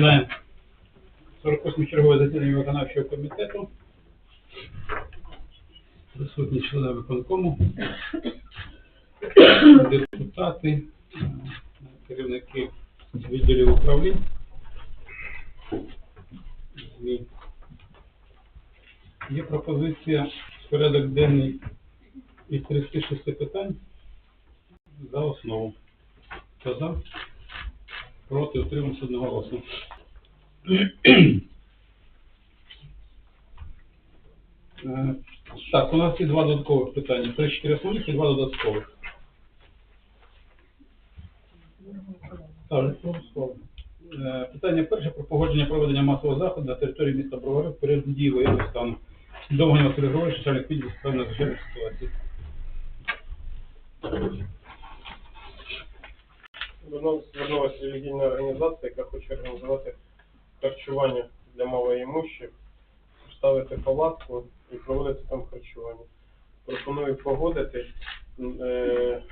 Починаємо 48 чергове засідання виконавчого комітету. Присутні члени виконкому, депутати, керівники відділів управлінь. Є пропозиція в порядок денний із 36 питань за основу. Хто за? Проти утримався одноголосно. Е, Так, у нас є два додаткових питання. Три чотири основних і два додаткових. Е, Питання перше про погодження проведення масового заходу на території міста Бровари в період дії воєнного стану. Довгань Василь Григорович, начальник відділу з надзвичайних ситуацій. Звернув- Звернулася релігійна організація, яка хоче організувати харчування для малоімущих, ставити палатку і проводити там харчування. Пропоную погодити е,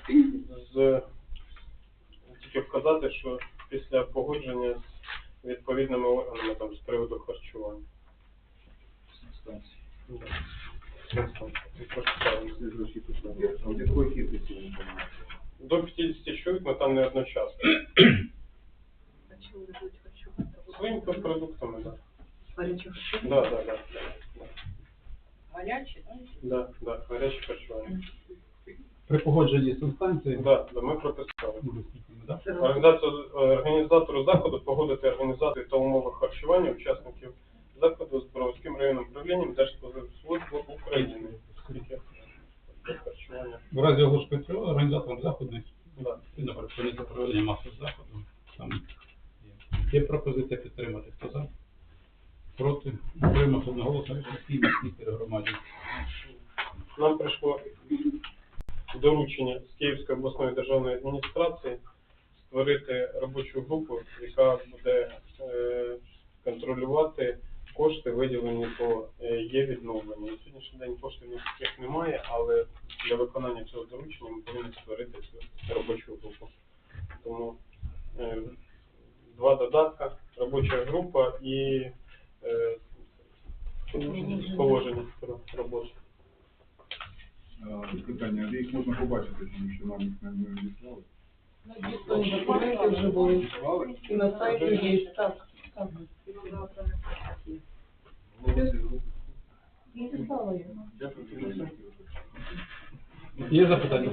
з тільки вказати, що після погодження з відповідними органами там з приводу харчування. Да. А якої кількості вони? До 50 чоловік, але там не одночасно. Харчувати? Своїми продуктами, так. Гаряче? Да, да, да. Гаряче, так? Да, да, гаряче харчування. При погодженні з інстанцією. Да, да, ми прописали. Да? Організацію, організатору заходу погодити організацію та умови харчування учасників заходу з Боровським районним управлінням Держспоживслужби України. Скільки харчування. В разі оголошення цього організатором заходу Да. відповідно пропонується проведення масового заходу. Там є. Пропозиція підтримати. Хто за? Проти? Утримався одноголосно рішення міські громаді. Нам прийшло доручення з Київської обласної державної адміністрації створити робочу групу, яка буде е, контролювати кошти, виділені по е, є відновленню. На сьогоднішній день коштів ніяких немає, але для виконання цього доручення ми повинні створити цю робочу групу. Тому е, два додатка, робоча група і положение положення роботи. Питання, а де їх можна побачити, тому що нам їх не відіслали? Документи вже були. І на сайті є. Так, так. Є запитання?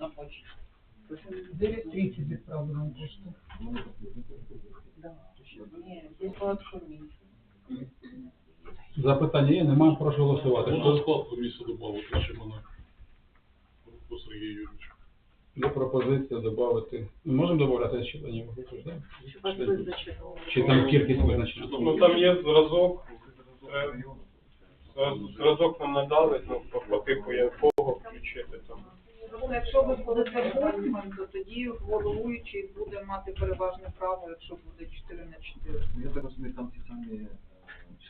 На. 9.30 відправлено на пошту. Запитання є, немає, прошу голосувати. Вона Хто склад додати, чи вона по Сергію Юрійовичу. є пропозиція додати? Ми можемо додати ще до нього? Чи вас визначено? Чи там кількість визначена? Ну там є зразок, е, зразок нам надали, ну по типу якого включити там. Якщо ви будете восьмим, то тоді головуючий буде мати переважне право, якщо буде 4 на 4. Я так розумію, там ті самі е,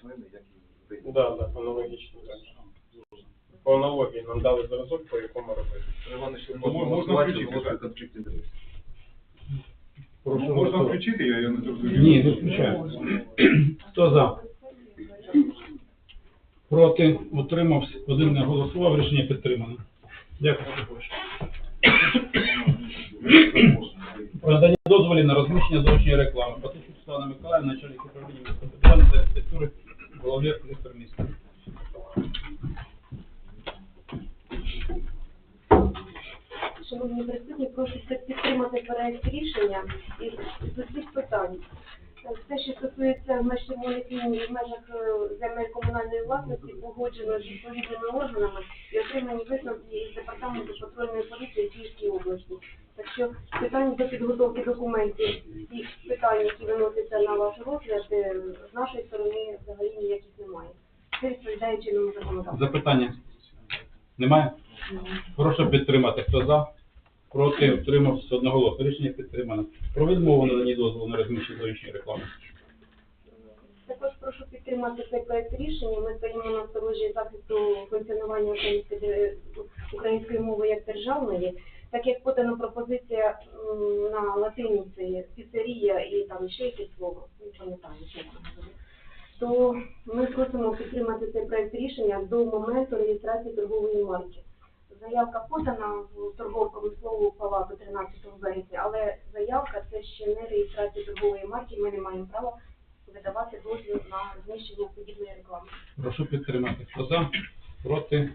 члени, як і ви. Да, да, аналогічно так. По аналогії нам дали зразок, по якому робити. Іванович, ви Ну, можна голосувати, включити, оголошую так. конфлікт інтересів. Прошу Можна голосувати. включити, я, я не зрозумів. Ні, не включаю. Хто за? Проти? Утримався? Один не голосував. Рішення підтримано. Дякую. Про надання дозволів на розміщення зовнішньої реклами. Патичук Світлана Миколаївна, начальник управління містобудування та архітектури, головний архітектор міста. Шановні присутні, прошу підтримати проект рішення із з усіх питань. Все, що стосується межкомунікаційні в межах е, земель комунальної власності, погоджено з відповідними органами і отримані висновки із департаменту патрульної поліції Київської області. Так що питань до підготовки документів всіх питань, які виносяться на ваш розгляд, е, з нашої сторони взагалі ніяких немає. Це відповідає чинному законодавству. Запитання? Немає? Прошу підтримати. Хто за? Проти? Утримався одноголосно. Рішення підтримано. Про відмову надані дозволу на розміщення зовнішньої реклами. Також прошу підтримати цей проект рішення. Ми стоїмо на сторожі захисту функціонування української, мови як державної. так як подана пропозиція на латиниці піцерія і там ще якесь слово, не пам'ятаю, то ми просимо підтримати цей проект рішення до моменту реєстрації торгової марки. Заявка подана в торгово-промислову палату 13 березня, але заявка це ще не реєстрація торгової марки, ми не маємо права видавати дозвіл на розміщення подібної реклами. Прошу підтримати. Хто за? Проти?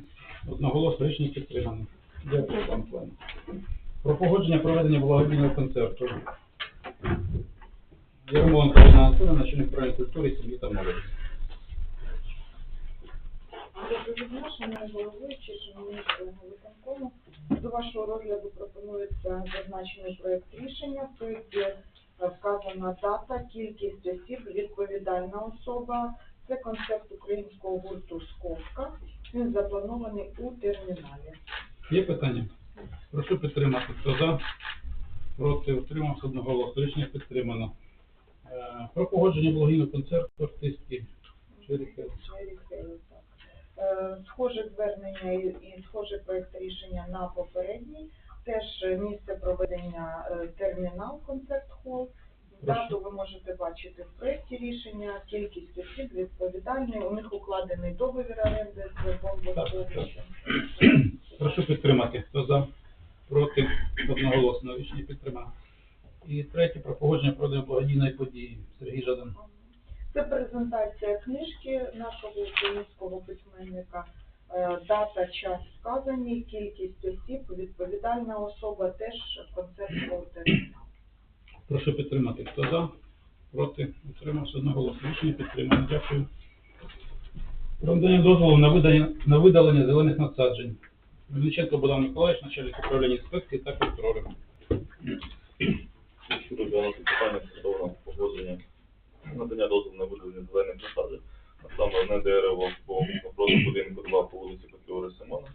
Одноголосно рішення підтримано. Дякую, пан Плен. Про погодження проведення благодійного концерту. Ярмоленко Ірина Анатолійовна, начальник управління культури, сім'ї та молоді. Шановні головуючі, шановні виконкому. До вашого розгляду пропонується зазначений проект рішення. В проекті е, вказана дата, кількість осіб, відповідальна особа. Це концерт українського гурту «Сковка». Він запланований у терміналі. Є питання? Прошу підтримати. Хто за? Проти? Утримався одноголосно. Рішення підтримано. Е, Про погодження благодійного концерту артистки Черіхел. Схоже звернення і, схоже проект рішення на попередній. Теж е, місце проведення е, термінал концерт-хол. Дату ви можете бачити в проєкті рішення, кількість осіб відповідальні. У них укладений договір оренди з бомбосховищем. Прошу підтримати. Хто за? Проти? Одноголосно. Рішення підтримано. І третє про погодження проведення благодійної події. Сергій Жадан. Це презентація книжки нашого українського письменника. Е, Дата, час вказані, кількість осіб, відповідальна особа, теж концерт термінал. Прошу підтримати. Хто за? Проти? Утримався одноголосно. Рішення підтримано. Дякую. Про надання дозволу на видалення, на видалення зелених насаджень. Мельниченко Богдан Миколаївич, начальник управління інспекції та контролю. Щодо питання стосовно погодження надання дозволу на видалення зелених насаджень, а саме одне дерево по напроти будинку 2 по вулиці Петлюри Симона,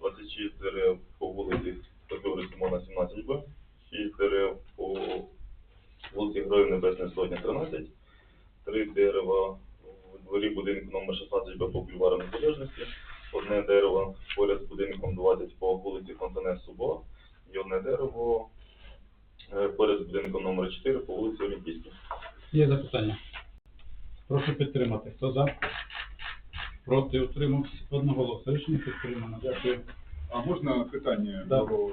26 дерев по вулиці Петлюри Симона 17Б, 6 дерев по вулиці Героїв Небесної Сотні 13, 3 дерева в дворі будинку номер 16Б по бульвару Незалежності, одне дерево поряд з будинком 20 по вулиці Фонтанес Субо. І одне дерево Е, поряд з будинком номер 4 по вулиці Олімпійській. Є запитання? Прошу підтримати. Хто за? Проти? Утримався одноголосно. Рішення підтримано. Дякую. А можна питання Да. до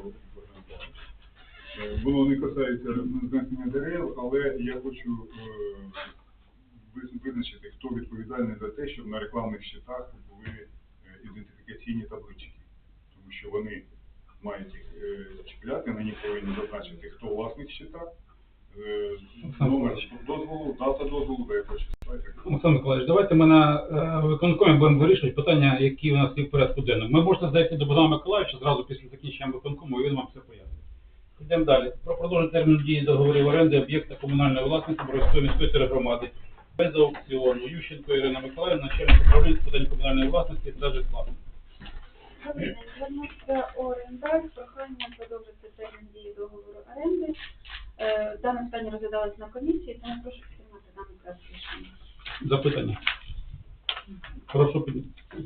Е, Воно не касається знесення дерев, але я хочу е, виз- визначити, хто відповідальний за те, щоб на рекламних щитах були е, ідентифікаційні таблички. Тому що вони мають їх е, чіпляти, на них повинні зазначити, хто власник щита, номер дозволу, дата дозволу, до якого числа і. Олександр Миколаївич, давайте ми на е, виконкомі будемо вирішувати питання, які у нас є в порядку денному. Ми можете зайти до Богдана Миколаївича зразу після закінчення виконкому, і він вам все пояснить. Йдемо далі. Про продовження терміну дії договорів оренди об'єкта комунальної власності Боровської міської теергромади. Без аукціону. Ющенко Ірина Миколаївна, начальник управління з питань комунальної власності та житла. Добрий день. Звернувся орендар з проханням продовжити термін дії договору оренди. Е, Дане питання розглядалось на комісії, тому прошу підтримати даний проект рішення. Запитання. Прошу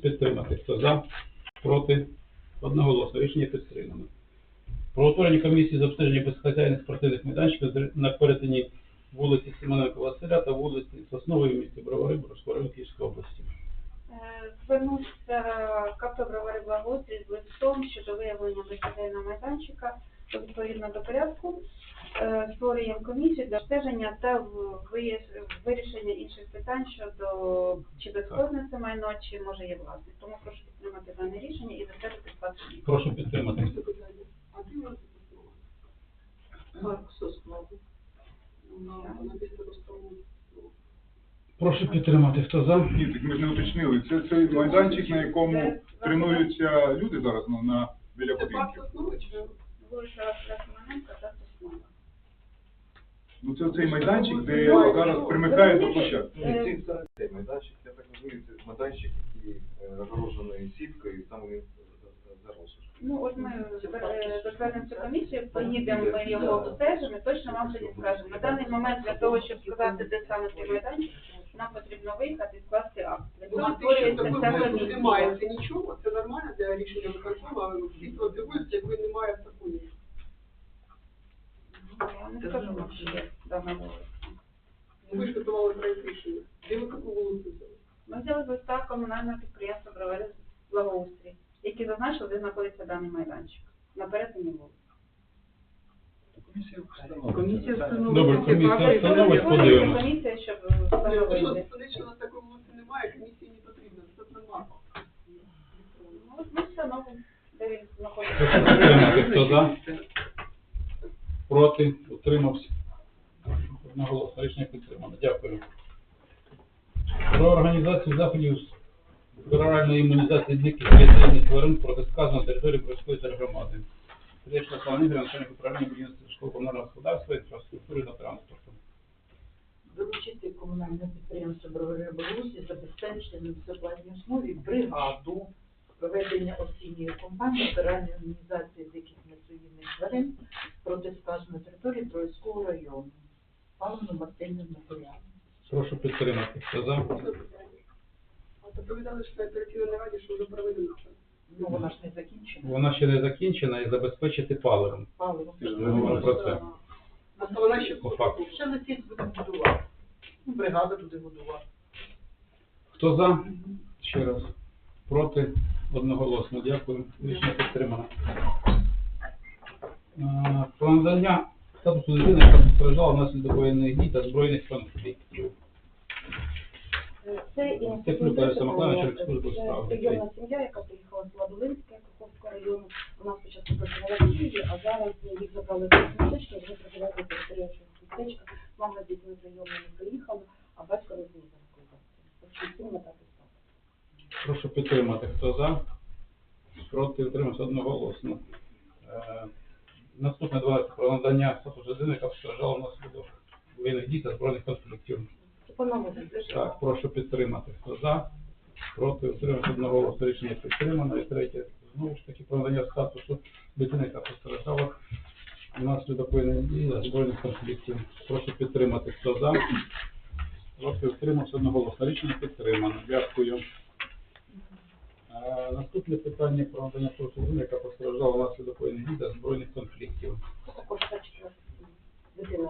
підтримати. Хто за? Проти? Одноголосно. Рішення підтримано. Про утворення комісії з обстеження безхазяйних спортивних майданчиків на перетині вулиці Симоненка Василя та вулиці Соснової в місті Бровари Боровського Київської області. Е, Звернувся КП «Бровари Благоустрій» з листом щодо виявлення безхазяйного майданчика відповідно до порядку. Е, Створюємо комісію для обстеження та в- вирішення інших питань щодо чи безхозне це майно, чи може є власник. Тому прошу підтримати дане рішення і затвердити склад. Прошу підтримати. Прошу підтримати. Хто за? Ні, так ми ж не уточнили. Це цей майданчик, на якому тренуються люди зараз ну, на біля будинків. Вулиця Василя та Соснова. Ну це цей майданчик, де зараз примикає до площадки. Е, це цей майданчик, я так розумію, це майданчик, який е, загорожений сіткою, і там він Ну, от ми затвердимо цю комісію, поїдемо, ми його обстежимо, і точно вам тоді скажемо. На даний момент для того, щоб сказати, де саме цей майданчик, нам потрібно виїхати і скласти акт. Для цього створюється ця комісія. немає, це нічого, це нормально для рішення виконкому, а дійсно дивуються, якби немає в законі. вам не скажу, чи є дана вулиця. Ви ж готували проект рішення. Де ви яку вулицю взяли? Ми взяли з листа комунального підприємства «Бровари благоустрій, які зазначили, де знаходиться даний майданчик. На перетині вулиці. Комісія встановила. Добре, комісія встановить, подивимось. комісія, щоб Ні, ви що, встановити. сказати, що у нас вулиці немає, комісії не потрібно. Це нема. Ну, Ми встановимо, де він знаходиться. підтримати. Хто за? Проти? Утримався? Одноголосно. Рішення підтримано. Дякую. Про організацію заходів з пероральної імунізації диких реєстраційних тварин проти сказу на території Бродської тергромади. Речна Слава Ігоря, начальник управління будівництва школи комунального господарства, інфраструктури та транспорту. Доручити комунальне підприємство Бровари Белусі забезпечити на безоплатній основі бригаду проведення осінньої кампанії збирання організації диких несуїдних тварин проти сказу на території Троїцького району. Паливно-мастильним матеріалом. Прошу підтримати. Хто за? Доповідали, що на оперативній нараді, що вже проведено. Ну, вона ж не закінчена. Вона ще не закінчена і забезпечити паливом. Паливо. Ми ж говоримо про це. А вона ще По факту. Ще летить буде будувати. Ну, Бригада буде будувати. Хто за? Ще раз. Проти? Одноголосно. Дякую. Рішення підтримано. Е, Про надання статусу людини, яка постраждала внаслідок воєнних дій та збройних конфліктів. Це справ прийомна сім'я, яка приїхала з Ладовинська, Каховського району. Вона спочатку проживала в Києві, а зараз їх забрали з містечка, і вони проживають на території містечка. Мама з дітьми прийомними приїхала, а батько не всім на так і стало. Прошу підтримати. Хто за? Проти? Утримався одноголосно. Е, Наступне 12 про надання статусу людини, яка постраждала внаслідок воєнних дій та збройних конфліктів. Так, прошу підтримати. Хто за? Проти утримався одного рішення підтримано. І третє, знову ж таки, про надання статусу дитини, яка постраждала внаслідок воєнних дій збройних конфліктів. Прошу підтримати. Хто за? Проти утримався одноголосно. Рішення підтримано. Дякую. Е, Наступне питання про надання статусу дитини, яка постраждала внаслідок воєнних дій та збройних конфліктів. Також дитина.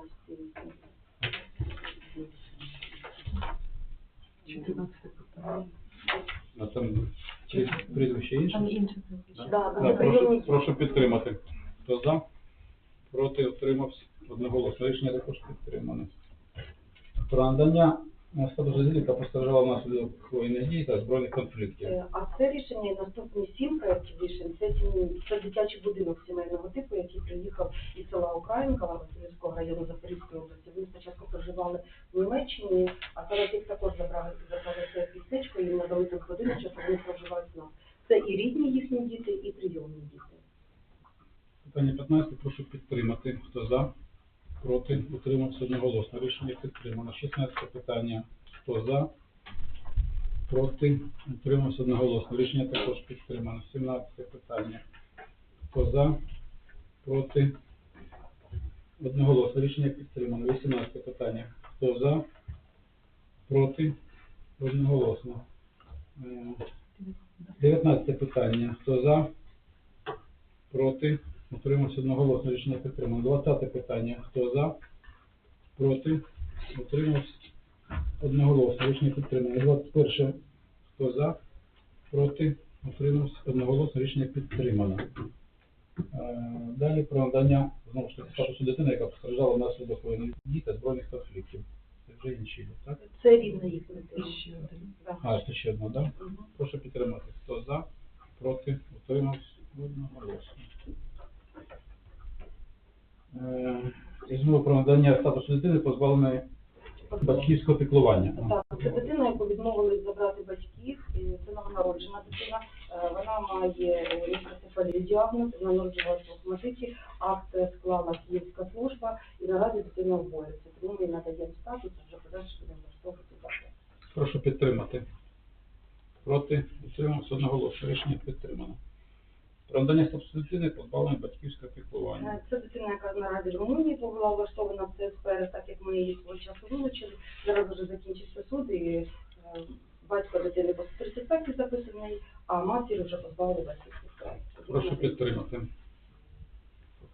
14 питання. А там чи прізвище інше? Да, Да, вони прошу, прийомні прошу підтримати. Хто за? Проти утримався одноголосно. Рішення також підтримане. Про надання людини, яка постраждала внаслідок воєнних дій та збройних конфліктів. Е, А це рішення і наступні сім проєктів рішень. Це, сім- це дитячий будинок сімейного типу, який приїхав із села Українка Васильівського району Запорізької області. Вони спочатку проживали в Німеччині, а зараз їх також забрали забрали це містечко, їм надали тут будиночок, а вони проживають в нас. Це і рідні їхні діти, і прийомні діти. Питання 15. Прошу підтримати. Хто за? Проти? Утримався одноголосно. Рішення підтримано. 16 питання. Хто за? Проти? Утримався одноголосно. Рішення також підтримано. 17 питання. Хто за? Проти? Одноголосно. Рішення підтримано. 18 питання. Хто за? Проти? Одноголосно. Е, 19 питання. Хто за? Проти? Утримався одноголосно. Рішення підтримано. 20 питання. Хто за? Проти? Утримався одноголосно. Рішення підтримано. 21. Хто за? Проти? Утримався одноголосно. Рішення підтримано. Е, Далі про надання знову ж таки статусу дитини, яка постраждала внаслідок воєнних дій та збройних конфліктів. Це вже інші, так? Це їхня дитина. Ще один. А, це ще одна, так? Прошу підтримати. Хто за? Проти? Утримався? Одноголосно. Е, про надання статусу дитини позбавленої батьківського піклування. Так, це дитина, яку відмовились забрати батьків, це новонароджена дитина. Е, Вона має мікроцефалію діагноз, вона народжувалася в Охматиті, акт склала Київська служба, і наразі дитина в боїться. Тому ми надаємо статус, вже подальше будемо влаштовувати далі. Прошу підтримати. Проти? Утримався одноголосно. Рішення підтримано. Про надання статусу дитини позбавленої батьківського піклування. Е, Це дитина, яка наразі в Румунії була влаштована в ЦСПР, так як ми її свого часу вилучили. Зараз вже закінчився суд, і е, батько дитини по 35 записаний, а матір вже позбавили батьківських прав. Прошу підтримати.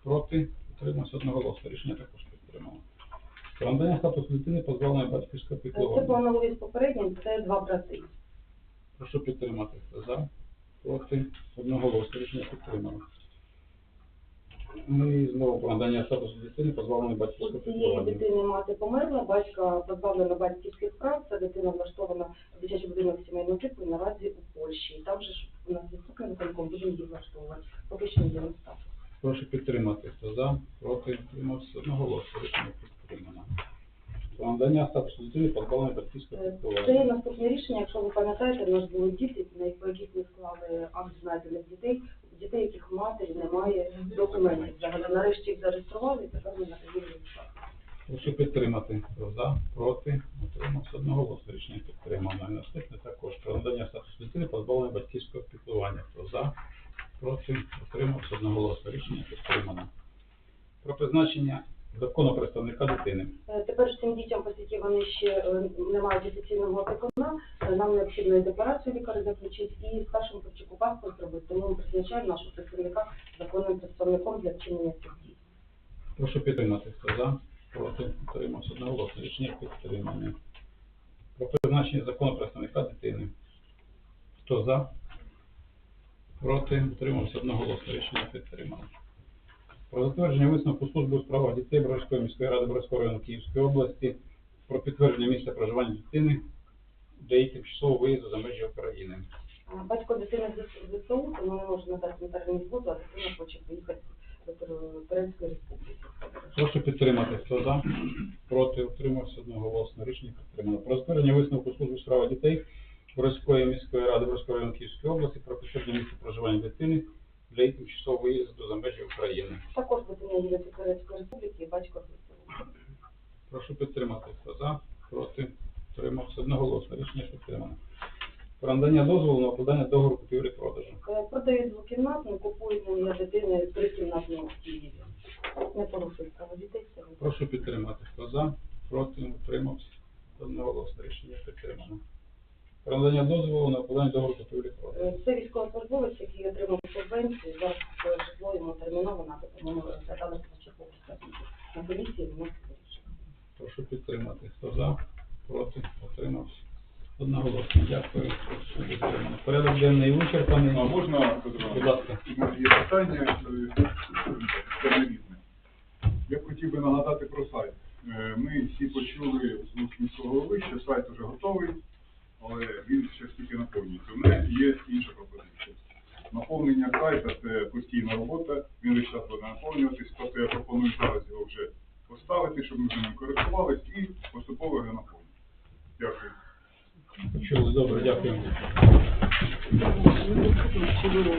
Проти? Утримався одноголосно. Рішення також підтримано. підтримано. Про надання статусу дитини позбавлення батьківського Це по аналогії з попереднім, це два брати. Прошу підтримати. За? Проти? Одноголосно. Рішення підтримано. Ну і знову про надання статусу дитини позбавлення батьківського цієї піклування. дитини мати померла, батька позбавлена батьківських прав, ця дитина влаштована в дитячий будинок сімейного типу наразі у Польщі. І там же ж у нас відсутний виконком, будемо її влаштовувати. Поки що не є статус. Прошу підтримати. Хто за? Проти? Утримався? Одноголосно. Рішення підтримано. Про надання статусу дитини позбавлення батьківського Е, піклування. Це є наступне рішення, якщо ви пам'ятаєте, у нас були діти, на яких ми склали акт знайдених дітей, дітей, яких матері немає документів. Взагалі, нарешті їх зареєстрували, і тепер ми надаємо їм статус. Прошу підтримати. Хто за? Проти? Утримався? Одноголосно. Рішення підтримано. І наступне також про надання статусу дитини позбавлення батьківського піклування. Хто за? Проти? Утримався? Одноголосно. Рішення підтримано. Про призначення закону представника дитини. Е, Тепер цим дітям, оскільки вони ще е, не мають офіційного опікуна, е, нам необхідно і декларацію лікаря заключити, і старшому Павчуку паспорт зробити. Тому ми призначаємо нашого представника законним представником для вчинення цих дій. Прошу підтримати. Хто за? Проти? Утримався? Одноголосно. Рішення підтримане. Про призначення закону представника дитини. Хто за? Проти? Утримався? Одноголосно. Рішення підтримано. Про затвердження висновку служби у справах дітей Броварської міської ради Броварського району Київської області про підтвердження місця проживання дитини для її тимчасового виїзду за межі України. Батько дитини з ЗСУ, тому не може надати нотаріальну згоду, а дитина хоче поїхати до Тур- Турецької республіки. Прошу підтримати. Хто за? Проти? Утримався одноголосно. Рішення підтримано. Про затвердження висновку служби у справах дітей Борської міської ради Борського району Київської області про підтвердження місця проживання дитини для її тимчасового виїзду за межі України. Також дитина їде до Турецької республіки і батько з ЗСУ. Прошу підтримати. Хто за? Проти? Утримався одноголосно. Рішення підтримано. Про надання дозволу на укладання договору купівлі-продажу. Е, Продають двокімнатну, купують на ім'я дитини трикімнатну в Києві. Не порушують право дітей, ви. Прошу підтримати. Хто за? Проти? Утримався. Одноголосно. Рішення підтримано. Про надання дозволу на укладання договору купівлі-продажу. Е, Це військовослужбовець, який отримав субвенцію, зараз своє житло йому терміново надо, тому ми розглядали статті. На комісії. Прошу підтримати. Хто за? Проти? Утримався. Одноголосно. Дякую. Порядок денний вичерпаний. А можна, Будь ласка. Є питання, е, це не різне. Я б хотів би нагадати про сайт. Е, Ми всі почули з вуст міського голови, що сайт вже готовий, але він ще тільки наповнюється. У мене є інша пропозиція. Наповнення сайта це постійна робота, він весь час буде наповнюватись, тобто я пропоную зараз його вже поставити, щоб ми вже ним користувались і поступово його наповнювати. Дякую. Чули, добре, дякую. Чудово.